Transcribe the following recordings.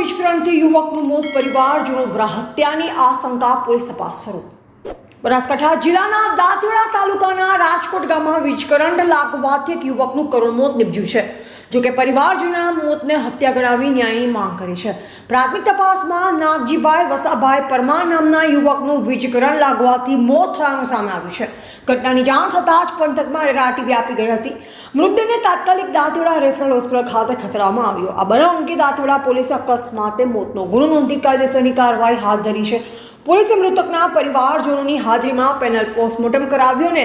વિસ્ફોરણથી યુવકનું મોત પરિવારજનો ગ્રાહત્યાની હત્યાની આશંકા પોલીસ તપાસ શરૂ. બનાસકાંઠા જિલ્લાના દાંતવાડા તાલુકાના રાજકોટ ગામમાં વીજકરંટ લાગવાથી એક યુવકનું કરુણ મોત નીપજ્યું છે જોકે પરિવારજનોના મોતને હત્યા ગણાવી ન્યાયની માંગ કરી છે. પ્રાથમિક તપાસમાં નાગજીભાઈ વસાભાઈ પરમાર નામના યુવકનું વીજ કરંટ લાગવાથી મોત થવાનું સામે આવ્યું છે. ઘટનાની જાણ થતાં જ પંથકમાં રેરાટી વ્યાપી ગઈ હતી. મૃતદેહને તાત્કાલિક દાંતોડા રેફરલ હોસ્પિટલ ખાતે ખસેડવામાં આવ્યો. આ બનાવ અંગે દાંતોડા પોલીસે અકસ્માતે મોતનો ગુનો નોંધી કાયદેસરની કાર્યવાહી હાથ ધરી છે. પોલીસે મૃતકના પરિવારજનોની હાજરીમાં પેનલ પોસ્ટમોર્ટમ કરાવ્યું અને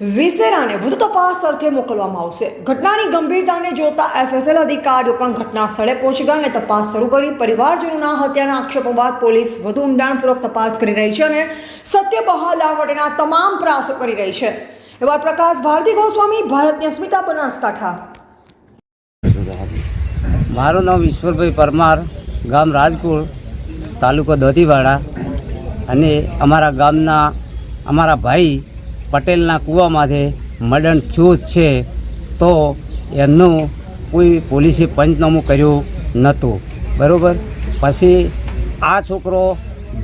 વિસેરાને વધુ તપાસ અર્થે મોકલવામાં આવશે. ઘટનાની ગંભીરતાને જોતા એફએસએલ અધિકારીઓ પણ ઘટના સ્થળે પહોંચી ગયા અને તપાસ શરૂ કરી. પરિવારજનોના હત્યાના આક્ષેપો બાદ પોલીસ વધુ ઊંડાણપૂર્વક તપાસ કરી રહી છે અને સત્ય બહાર લાવવા માટેના તમામ પ્રયાસો કરી રહી છે. એવા પ્રકાશ ભારતી ગોસ્વામી, ભારતની અસ્મિતા બનાસકાંઠા. મારું નામ ઈશ્વરભાઈ પરમાર, ગામ રાજકોટ, તાલુકો દોતીવાડા અને અમારા ગામના અમારા ભાઈ પટેલના કૂવામાંથી મર્ડન થયું છે તો એમનું કોઈ પોલીસે પંચનામું કર્યું નહોતું. બરાબર? પછી આ છોકરો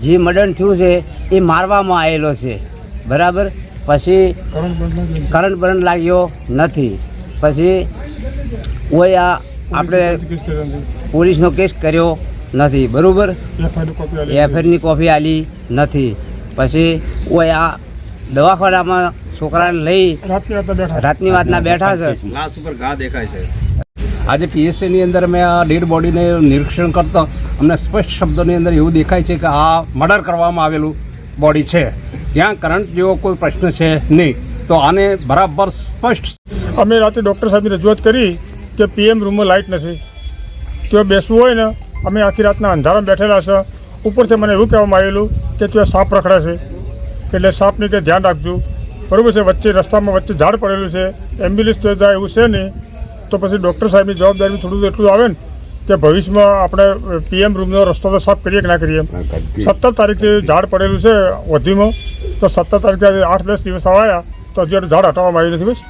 જે મર્ડન થયું છે એ મારવામાં આવેલો છે. બરાબર? પછી કરંટ બરંટ લાગ્યો નથી. પછી કોઈ આ આપણે પોલીસનો કેસ કર્યો નથી. બરાબર? એફઆઈઆરની કોપી આલી નથી. પછી કોઈ આ દવાખાનામાં છોકરાને લઈ રાતની વાતના બેઠા છે. લાશ ઉપર ઘા દેખાય છે. આજે પીએસસીની અંદર મેં આ ડેડ બોડીને નિરીક્ષણ કરતા અમને સ્પષ્ટ શબ્દોની અંદર એવું દેખાય છે કે આ મર્ડર કરવામાં આવેલું બોડી છે. ત્યાં કરંટ જેવો કોઈ પ્રશ્ન છે નહીં. તો આને બરાબર સ્પષ્ટ અમે રાતે ડૉક્ટર સાહેબની રજૂઆત કરી કે પીએમ રૂમમાં લાઇટ નથી. ત્યાં બેસવું હોય ને અમે આખી રાતના અંધારામાં બેઠેલા છે. ઉપરથી મને એવું કહેવામાં આવેલું કે ત્યાં સાપ રખડે છે. એટલે સાપની તે ધ્યાન રાખજો. બરાબર છે વચ્ચે રસ્તામાં વચ્ચે ઝાડ પડેલું છે એમ્બ્યુલન્સ તો જાય એવું છે નહીં. તો પછી ડૉક્ટર સાહેબની જવાબદારી થોડું એટલું આવે ને કે ભવિષ્યમાં આપણે પીએમ રૂમનો રસ્તો તો સાફ કરીએ કે ના કરીએ સત્તર તારીખે ઝાડ પડેલું છે વધીમાં તો સત્તર તારીખે આઠ દસ દિવસ આવ્યા તો હજી ઝાડ હટાવવામાં આવી નથી બસ.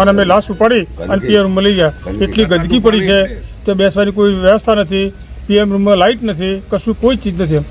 અને અમે લાશ ઉપાડી અને પીએમ રૂમમાં લઈ ગયા. એટલી ગંદકી પડી છે કે બેસવાની કોઈ વ્યવસ્થા નથી પીએમ રૂમમાં લાઇટ નથી કશું કોઈ ચીજ નથી એમ.